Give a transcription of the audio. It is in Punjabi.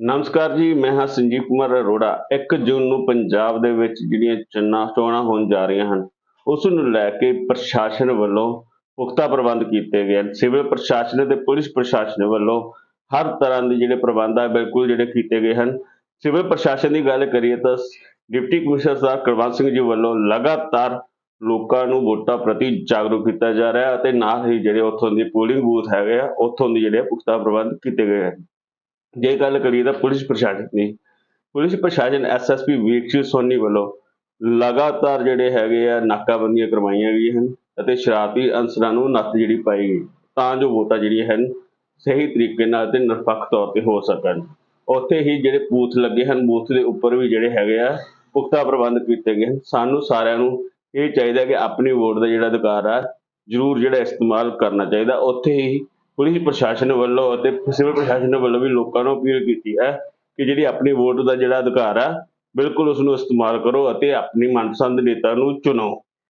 ਨਮਸਕਾਰ ਜੀ, ਮੈਂ ਹਾਂ ਸੰਜੀਵ ਕੁਮਾਰ ਅਰੋੜਾ। 1 ਜੂਨ ਨੂੰ ਪੰਜਾਬ ਦੇ ਵਿੱਚ ਜਿਹੜੀਆਂ ਚੰਨਾ ਚੋਣਾਂ ਹੋਣ ਜਾ ਰਹੀਆਂ ਹਨ, ਉਸ ਨੂੰ ਲੈ ਕੇ ਪ੍ਰਸ਼ਾਸਨ ਵੱਲੋਂ ਪੁਖਤਾ ਪ੍ਰਬੰਧ ਕੀਤੇ ਗਏ ਹਨ। ਸਿਵਲ ਪ੍ਰਸ਼ਾਸਨ ਅਤੇ ਪੁਲਿਸ ਪ੍ਰਸ਼ਾਸਨ ਵੱਲੋਂ ਹਰ ਤਰ੍ਹਾਂ ਦੇ ਜਿਹੜੇ ਪ੍ਰਬੰਧ ਆ, ਬਿਲਕੁਲ ਜਿਹੜੇ ਕੀਤੇ ਗਏ ਹਨ। ਸਿਵਲ ਪ੍ਰਸ਼ਾਸਨ ਦੀ ਗੱਲ ਕਰੀਏ ਤਾਂ ਡਿਪਟੀ ਕਮਿਸ਼ਨਰ ਸਾਹਿਬ ਕੁਲਵੰਤ ਸਿੰਘ ਜੀ ਵੱਲੋਂ ਲਗਾਤਾਰ ਲੋਕਾਂ ਨੂੰ ਵੋਟਾਂ ਪ੍ਰਤੀ ਜਾਗਰੂਕ ਕੀਤਾ ਜਾ ਰਿਹਾ ਅਤੇ ਨਾਲ ਹੀ ਜਿਹੜੇ ਉੱਥੋਂ ਦੇ ਪੋਲਿੰਗ ਬੂਥ ਹੈਗੇ ਆ, ਉੱਥੋਂ ਦੇ ਜਿਹੜੇ ਪੁਖਤਾ ਪ੍ਰਬੰਧ ਕੀਤੇ ਗਏ ਹਨ। ਜੇ ਗੱਲ ਕਰੀਏ ਤਾਂ ਪੁਲਿਸ ਪ੍ਰਸ਼ਾਸਨ ਦੀ, ਪੁਲਿਸ ਪ੍ਰਸ਼ਾਸਨ ਐਸਐਸਪੀ ਵੀਰਸ਼ੀ ਸੋਨੀ ਵੱਲੋਂ ਲਗਾਤਾਰ ਜਿਹੜੇ ਹੈਗੇ ਆ ਨਾਕਾਬੰਦੀਆਂ ਕਰਵਾਈਆਂ ਗਈਆਂ ਹਨ ਅਤੇ ਸ਼ਰਾਰਤੀ ਅਨਸਰਾਂ ਨੂੰ ਨੱਥ ਜਿਹੜੀ ਪਾਈ ਗਈ, ਤਾਂ ਜੋ ਵੋਟਾਂ ਜਿਹੜੀਆਂ ਹਨ ਸਹੀ ਤਰੀਕੇ ਨਾਲ ਤੇ ਨਿਰਪੱਖ ਤੌਰ ਤੇ ਹੋ ਸਕਣ। ਉੱਥੇ ਹੀ ਜਿਹੜੇ ਬੂਥ ਲੱਗੇ ਹਨ, ਬੂਥ ਦੇ ਉੱਪਰ ਵੀ ਜਿਹੜੇ ਹੈਗੇ ਆ ਪੁਖਤਾ ਪ੍ਰਬੰਧ ਕੀਤੇ ਗਏ ਹਨ। ਸਾਨੂੰ ਸਾਰਿਆਂ ਨੂੰ ਇਹ ਚਾਹੀਦਾ ਕਿ ਆਪਣੀ ਵੋਟ ਦਾ ਜਿਹੜਾ ਅਧਿਕਾਰ ਆ, ਜ਼ਰੂਰ ਜਿਹੜਾ ਇਸਤੇਮਾਲ ਕਰਨਾ ਚਾਹੀਦਾ। ਉੱਥੇ ਹੀ ਪੁਲਿਸ ਪ੍ਰਸ਼ਾਸਨ ਵੱਲੋਂ ਅਤੇ ਸਿਵਲ ਪ੍ਰਸ਼ਾਸਨ ਵੱਲੋਂ ਵੀ ਲੋਕਾਂ ਨੂੰ ਅਪੀਲ ਕੀਤੀ ਹੈ ਕਿ ਜਿਹੜੀ ਆਪਣੀ ਵੋਟ ਦਾ ਜਿਹੜਾ ਅਧਿਕਾਰ ਆ, ਬਿਲਕੁਲ ਉਸ ਨੂੰ ਇਸਤੇਮਾਲ ਕਰੋ ਅਤੇ ਆਪਣੀ ਮਨਪਸੰਦ ਨੇਤਾ ਨੂੰ ਚੁਣੋ।